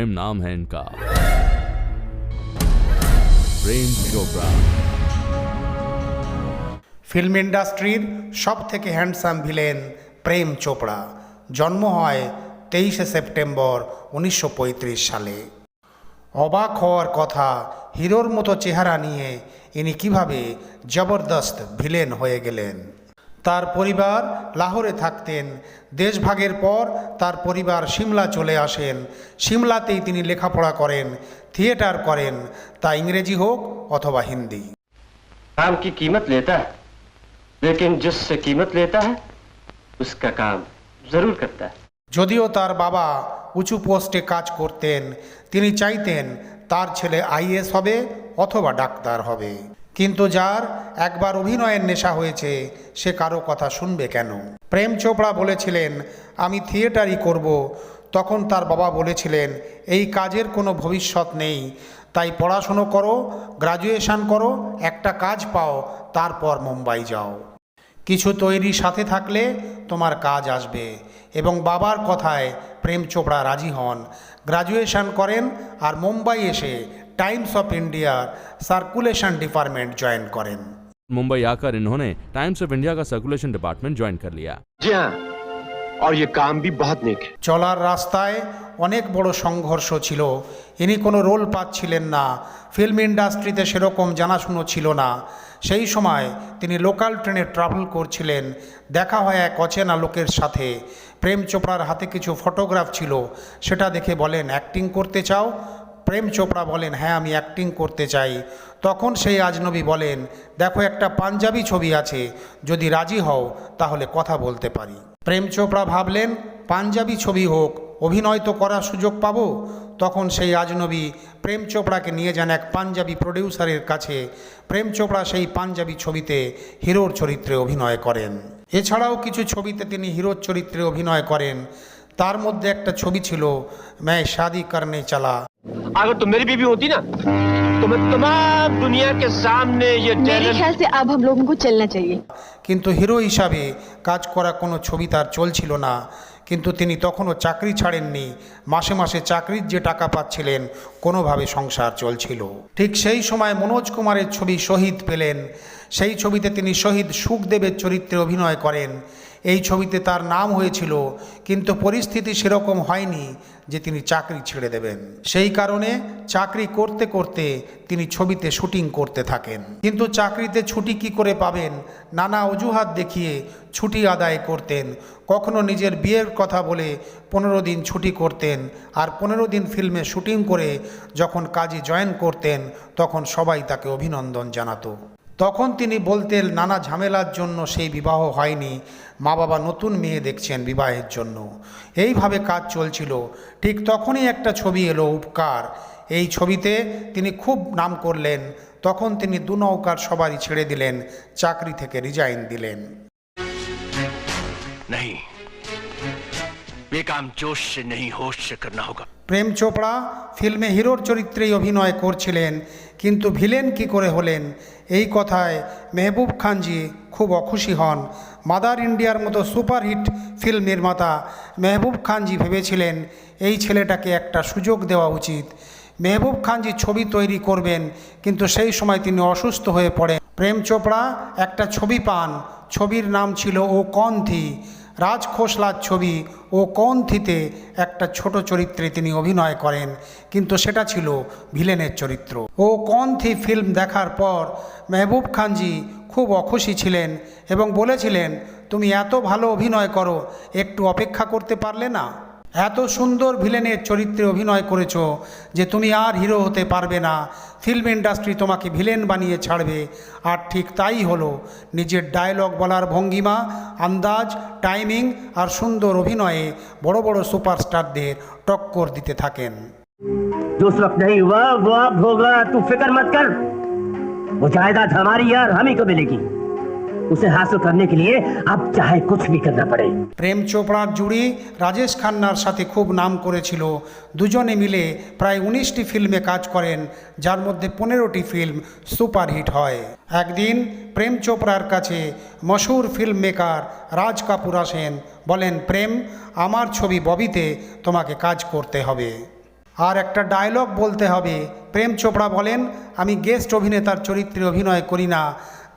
प्रेम नाम है इनका प्रेम चोपड़ा ফিল্ম ইন্ডাস্ট্রির সব থেকে হ্যান্ডসাম ভিলেন প্রেম চোপড়া জন্ম হয় তেইশে সেপ্টেম্বর উনিশশো সালে অবাক হওয়ার কথা হিরোর মতো চেহারা নিয়ে ইনি কিভাবে জবরদস্ত ভিলেন হয়ে গেলেন তার পরিবার লাহোরে থাকতেন দেশভাগের পর তার পরিবার সিমলা চলে আসেন সিমলাতেই তিনি লেখাপড়া করেন থিয়েটার করেন তা ইংরেজি হোক অথবা হিন্দি काम की कीमत लेता है लेकिन जिससे कीमत लेता है उसका काम जरूर करता है যদিও তার বাবা উঁচু পোস্টে কাজ করতেন তিনি চাইতেন তার ছেলে আইএস হবে অথবা ডাক্তার হবে কিন্তু যার একবার অভিনয়ের নেশা হয়েছে, সে কারও কথা শুনবে কেন? প্রেম চোপড়া বলেছিলেন, আমি থিয়েটারই করব। তখন তার বাবা বলেছিলেন, এই কাজের কোনো ভবিষ্যৎ নেই। তাই পড়াশুনো করো, গ্রাজুয়েশন করো, একটা কাজ পাও, তারপর মুম্বাই যাও। কিছু তৈরি সাথে থাকলে তোমার কাজ আসবে এবং বাবার কথায় প্রেম চোপড়া রাজি হন। গ্রাজুয়েশন করেন আর মুম্বাই এসে টাইমস অফ ইন্ডিয়ার সার্কুলেশন ডিপার্টমেন্ট জয়েন করেন मुंबई आकर इन्होंने टाइम्स ऑफ इंडिया का सर्कुलेशन डिपार्टमेंट ज्वाइन कर लिया जी हाँ और ये काम भी बहुत नेक है চলার রাস্তায় অনেক বড় সংঘর্ষ ছিল ইনি কোনো রোল পাচ্ছিলেন না ফিল্ম ইন্ডাস্ট্রিতে সেরকম জানাশুনো ছিল না সেই সময় তিনি লোকাল ট্রেনে ট্রাভেল করছিলেন দেখা হয় এক অচেনা লোকের সাথে প্রেম চোপড়ার হাতে কিছু ফটোগ্রাফ ছিল সেটা দেখে বলেন অ্যাক্টিং করতে চাও প্রেম চোপড়া বলেন হ্যাঁ আমি অ্যাক্টিং করতে চাই। তখন সেই আজনবী বলেন, দেখো, একটা পাঞ্জাবি ছবি আছে, যদি রাজি হও, তাহলে কথা বলতে পারি। প্রেম চোপড়া ভাবলেন, পাঞ্জাবি ছবি হোক, অভিনয় তো করার সুযোগ পাবো। তখন সেই আজনবী প্রেম চোপড়াকে নিয়ে যান এক পাঞ্জাবি প্রডিউসারের কাছে। প্রেম চোপড়া সেই পাঞ্জাবি ছবিতে হিরোর চরিত্রে অভিনয় করেন। এছাড়াও কিছু ছবিতে তিনি হিরোর চরিত্রে অভিনয় করেন। তার মধ্যে একটা ছবি ছিল, ম্যায় শাদি করনে চালা। अगर तुम मेरी बीवी होती ना तो मैं तमाम दुनिया के सामने ये मेरे टैलेंट ख्याल से अब हम लोगों को चलना चाहिए কিন্তু হিরো হিসাবে কাজ করা কোনো ছবি তার চলছিল না কিন্তু তিনি তখনও চাকরি ছাড়েননি মাসে মাসে চাকরির যে টাকা পাচ্ছিলেন কোনোভাবে সংসার চলছিল ঠিক সেই সময় মনোজ কুমারের ছবি শহীদ পেলেন সেই ছবিতে তিনি শহীদ সুখদেবের চরিত্রে অভিনয় করেন এই ছবিতে তার নাম হয়েছিল, কিন্তু পরিস্থিতি সেরকম হয়নি যে তিনি চাকরি ছেড়ে দেবেন। সেই কারণে চাকরি করতে করতে তিনি ছবিতে শুটিং করতে থাকেন। কিন্তু চাকরিতে ছুটি কি করে পাবেন, নানা অজুহাত দেখিয়ে ছুটি আদায় করতেন। কখনো নিজের বিয়ের কথা বলে পনেরো দিন ছুটি করতেন আর পনেরো দিন ফিল্মে শুটিং করে যখন কাজে জয়েন করতেন, তখন সবাই তাকে অভিনন্দন জানাতো। তখন তিনি বলতেন নানা ঝামেলার জন্য সেই বিবাহ হয়নি। মা বাবা নতুন মেয়ে দেখছেন বিবাহের জন্য। এইভাবে কাজ চলছিল। ঠিক তখনই একটা ছবি এলো উপকার। এই ছবিতে তিনি খুব নাম করলেন। তখন তিনি দু নৌকার সবারই ছেড়ে দিলেন চাকরি থেকে রিজাইন দিলেন। প্রেম চোপড়া ফিল্মে হিরোর চরিত্রেই অভিনয় করছিলেন কিন্তু ভিলেন কি করে হলেন? এই কথায় মেহবুব খানজি খুব অখুশি হন। মাদার ইন্ডিয়ার মতো সুপারহিট ফিল্ম নির্মাতা মেহবুব খানজি ভেবেছিলেন, এই ছেলেটাকে একটা সুযোগ দেওয়া উচিত। মেহবুব খানজি ছবি তৈরি করবেন, কিন্তু সেই সময় তিনি অসুস্থ হয়ে পড়েন। প্রেম চোপড়া একটা ছবি পান, ছবির নাম ছিল ও কন্থি রাজ খোসলার ছবি ও কন্থিতে একটা ছোট চরিত্রে তিনি অভিনয় করেন, কিন্তু সেটা ছিল ভিলেনের চরিত্র। ও কন্থি ফিল্ম দেখার পর মেহবুব খানজি খুব অখুশি ছিলেন এবং বলেছিলেন, তুমি এত ভালো অভিনয় করো, একটু অপেক্ষা করতে পারলে না? এত সুন্দর ভিলেনের চরিত্রে অভিনয় করেছো যে তুমি আর হিরো হতে পারবে না ফিল্ম ইন্ডাস্ট্রি তোমাকে ভিলেন বানিয়ে ছাড়বে আর ঠিক তাই হলো নিজের ডায়লগ বলার ভঙ্গিমা আন্দাজ টাইমিং আর সুন্দর অভিনয়ে বড় বড় সুপারস্টারদের টক্কর দিতে থাকেন जो उस वक्त नहीं हुआ वो अब होगा तू फिक्र मत कर वो जायदाद हमारी यार हम ही को मिलेगी उसे हासिल करने के लिए अब चाहे कुछ भी करना पड़े প্রেম চোপড়ার জুড়ি রাজেশ খান্নার সাথে খুব নাম করেছিল দুজনে মিলে প্রায় উনিশটি ফিল্মে কাজ করেন যার মধ্যে পনেরোটি ফিল্ম সুপারহিট হয় একদিন প্রেম চোপড়ার কাছে মশহুর ফিল্ম মেকার রাজ কাপুর আসেন বলেন প্রেম আমার ছবি ববিতে তোমাকে কাজ করতে হবে আর একটা ডায়লগ বলতে হবে প্রেম চোপড়া বলেন আমি গেস্ট অভিনেতার চরিত্রে অভিনয় করি না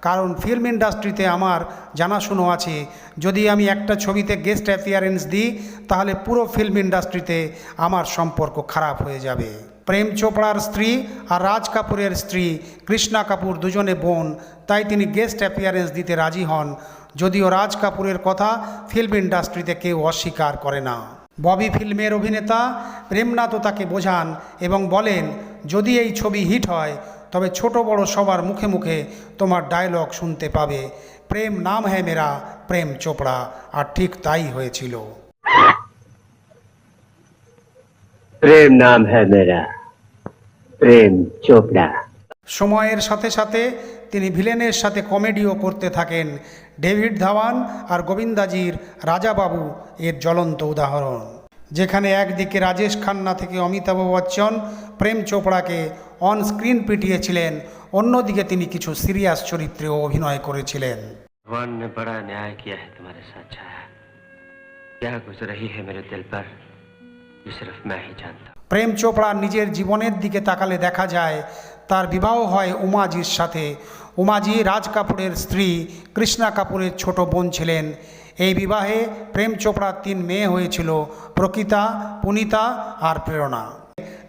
কারণ ফিল্ম ইন্ডাস্ট্রিতে আমার জানাশুনো আছে, যদি আমি একটা ছবিতে গেস্ট অ্যাপিয়ারেন্স দিই, তাহলে পুরো ফিল্ম ইন্ডাস্ট্রিতে আমার সম্পর্ক খারাপ হয়ে যাবে। প্রেম চোপড়ার স্ত্রী আর রাজ কাপুরের স্ত্রী, কৃষ্ণা কাপুর দুজনে বোন, তাই তিনি গেস্ট অ্যাপিয়ারেন্স দিতে রাজি হন, যদিও রাজ কাপুরের কথা ফিল্ম ইন্ডাস্ট্রিতে কেউ অস্বীকার করে না। ববি ফিল্মের অভিনেতা প্রেমনাথও তাকে বোঝান এবং বলেন, যদি এই ছবি হিট হয় তবে ছোট বড় সবার মুখে মুখে তোমার ডায়লগ শুনতে পাবে। প্রেম নাম হ্যাঁ মেরা প্রেম চোপড়া আর ঠিক তাই হয়েছিল। প্রেম নাম হ্যাঁ মেরা প্রেম চোপড়া। সময়ের সাথে সাথে তিনি ভিলেনের সাথে কমেডিও করতে থাকেন। ডেভিড ধাওয়ান আর গোবিন্দাজির রাজাবাবু এর জ্বলন্ত উদাহরণ। যেখানে একদিকে রাজেশ খান্না থেকে অমিতাভ বচ্চন প্রেম চোপড়াকে অন স্ক্রিন পিটিয়েছিলেন অন্যদিকে তিনি কিছু সিরিয়াস চরিত্রেও অভিনয় করেছিলেন भगवान ने बड़ा न्याय किया है तुम्हारे साथ छाया क्या गुजर रही है मेरे दिल पर ये सिर्फ मैं ही जानता हूँ প্রেম চোপড়া নিজের জীবনের দিকে তাকালে দেখা যায় তার বিবাহ হয় উমাজির সাথে উমাজি রাজ কাপুরের স্ত্রী কৃষ্ণা কাপুরের ছোট বোন ছিলেন এই বিবাহে প্রেম চোপড়ার তিন মেয়ে হয়েছিল, প্রকৃতা, পুনিতা আর প্রেরণা।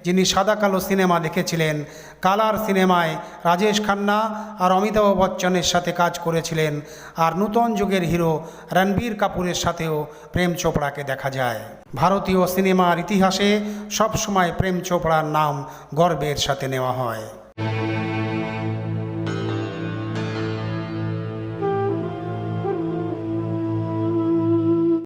যিনি সাদা কালো সিনেমা দেখেছিলেন, কালার সিনেমায় রাজেশ খান্না আর অমিতাভ বচ্চনের সাথে কাজ করেছিলেন আর নূতন যুগের হিরো রণবীর কাপুরের সাথেও প্রেম চোপড়াকে দেখা যায়। ভারতীয় সিনেমার ইতিহাসে সবসময় প্রেম চোপড়ার নাম গর্বের সাথে নেওয়া হয়।